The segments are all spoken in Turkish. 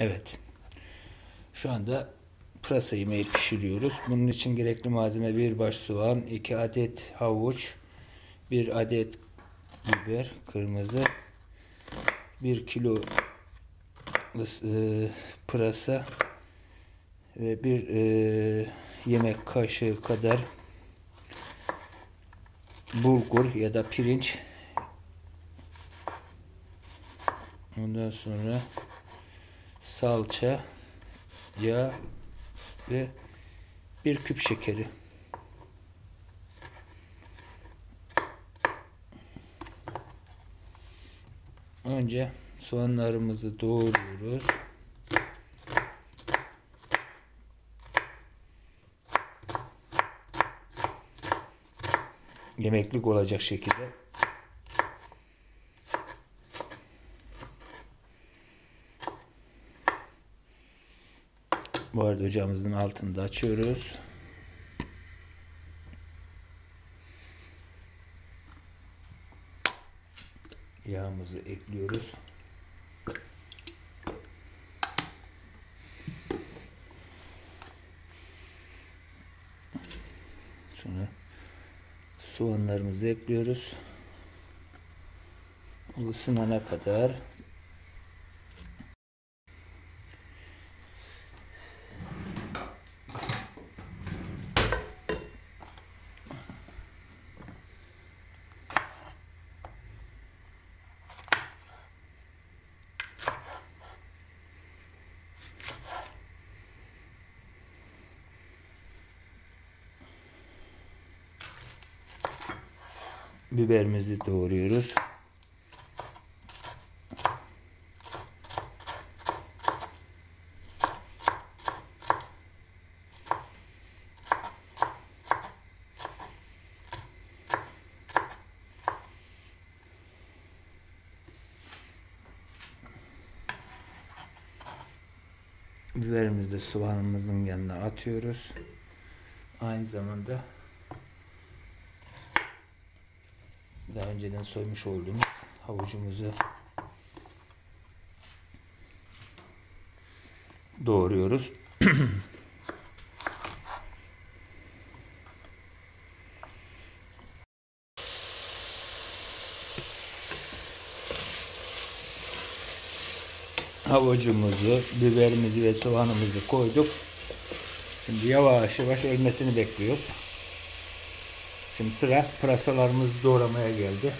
Evet. Şu anda pırasa yemeği pişiriyoruz. Bunun için gerekli malzeme bir baş soğan, iki adet havuç, bir adet biber kırmızı, bir kilo e, pırasa ve bir e, yemek kaşığı kadar bulgur ya da pirinç ondan sonra salça yağ ve bir küp şekeri. Önce soğanlarımızı doğruyoruz. Yemeklik olacak şekilde Bu arada ocağımızın altını da açıyoruz. Yağımızı ekliyoruz. Sonra soğanlarımızı ekliyoruz. O ısınana kadar biberimizi doğruyoruz. Biberimizi de soğanımızın yanına atıyoruz. Aynı zamanda daha önceden soymuş olduğumuz havucumuzu doğruyoruz. Havucumuzu, biberimizi ve soğanımızı koyduk. Şimdi yavaş yavaş ölmesini bekliyoruz. Şimdi sıra pırasalarımızı doğramaya geldi.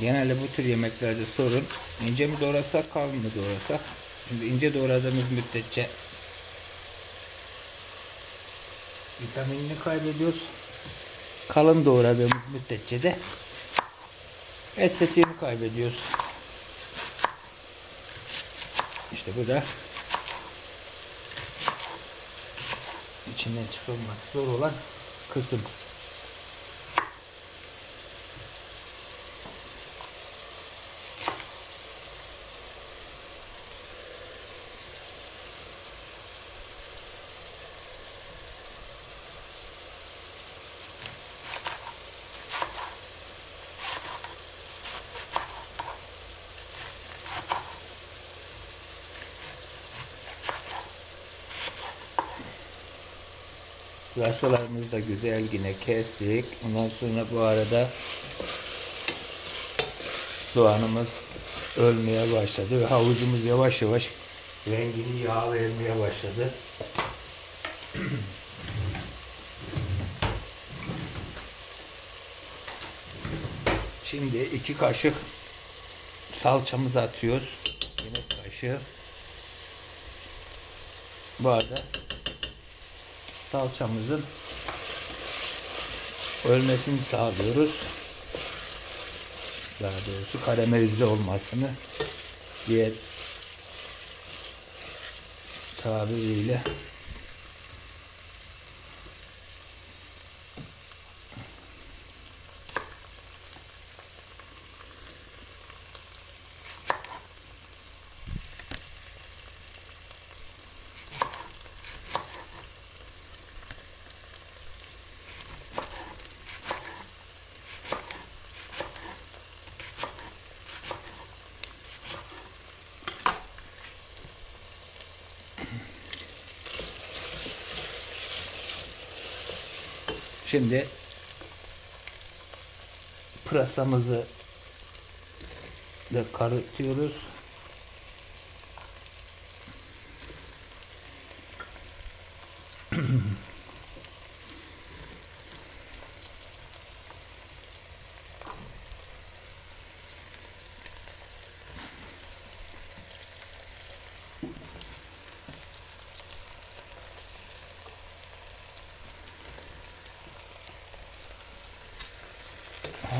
Genelde bu tür yemeklerde sorun ince mi doğrasak kalın mı doğrasak. Şimdi ince doğradığımız müddetçe vitaminini kaybediyoruz kalın doğradığımız müddetçe de estetiğini kaybediyoruz. İşte bu da içinden çıkılması zor olan kısım. Pırasalarımızı da güzel yine kestik. Ondan sonra bu arada soğanımız ölmeye başladı ve havucumuz yavaş yavaş rengini yağ vermeye başladı. Şimdi iki kaşık salçamızı atıyoruz. Yemek kaşığı. Bu arada salçamızın ölmesini sağlıyoruz. Daha doğrusu karamelize olmasını diğer tabiriyle Şimdi pırasamızı da karıştırıyoruz.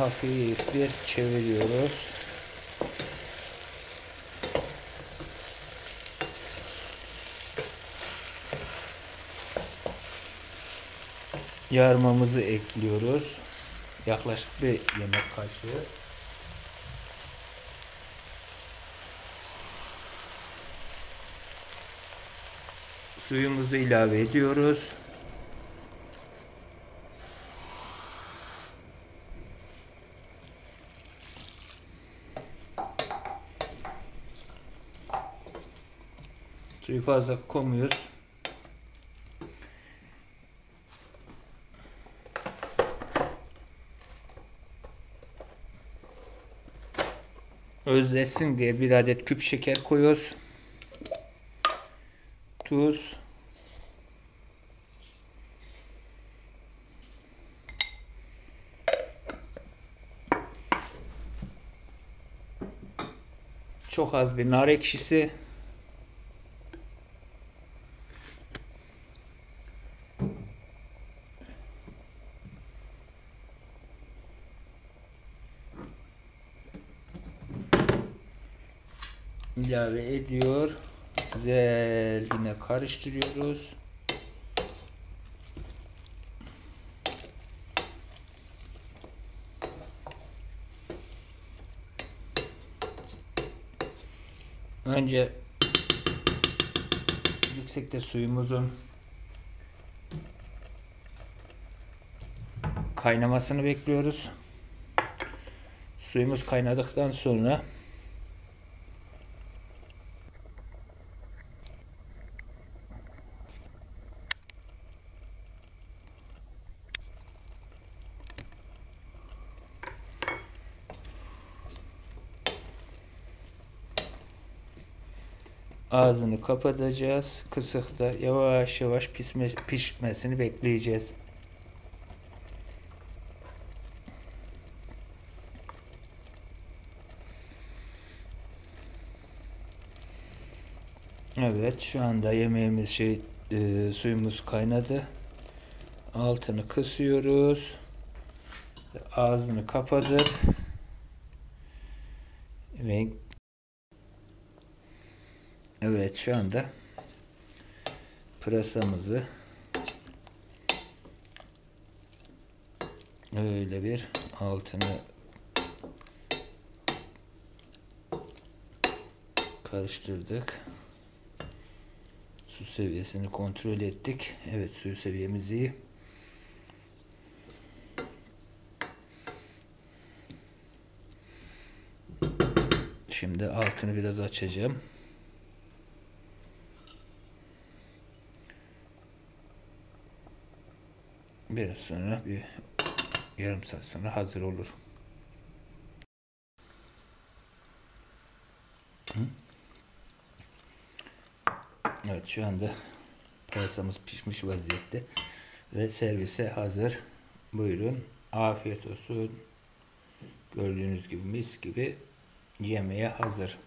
Hafif bir çeviriyoruz. Yarmamızı ekliyoruz. Yaklaşık bir yemek kaşığı. Suyumuzu ilave ediyoruz. Fazla koymuyoruz. Özleşsin diye bir adet küp şeker koyuyoruz. Tuz. Çok az bir nar ekşisi. İlave ediyor. Güzel yine karıştırıyoruz. Önce yüksekte suyumuzun kaynamasını bekliyoruz. Suyumuz kaynadıktan sonra ağzını kapatacağız. Kısıkta yavaş yavaş pişme, pişmesini bekleyeceğiz. Evet şu anda yemeğimiz şey e, suyumuz kaynadı. Altını kısıyoruz. Ağzını kapatıp ve Evet şu anda pırasamızı öyle bir altını karıştırdık. Su seviyesini kontrol ettik. Evet su seviyemiz iyi. Şimdi altını biraz açacağım. Biraz sonra bir yarım saat sonra hazır olur. Evet şu anda pırasamız pişmiş vaziyette ve servise hazır. Buyurun. Afiyet olsun. Gördüğünüz gibi mis gibi yemeğe hazır.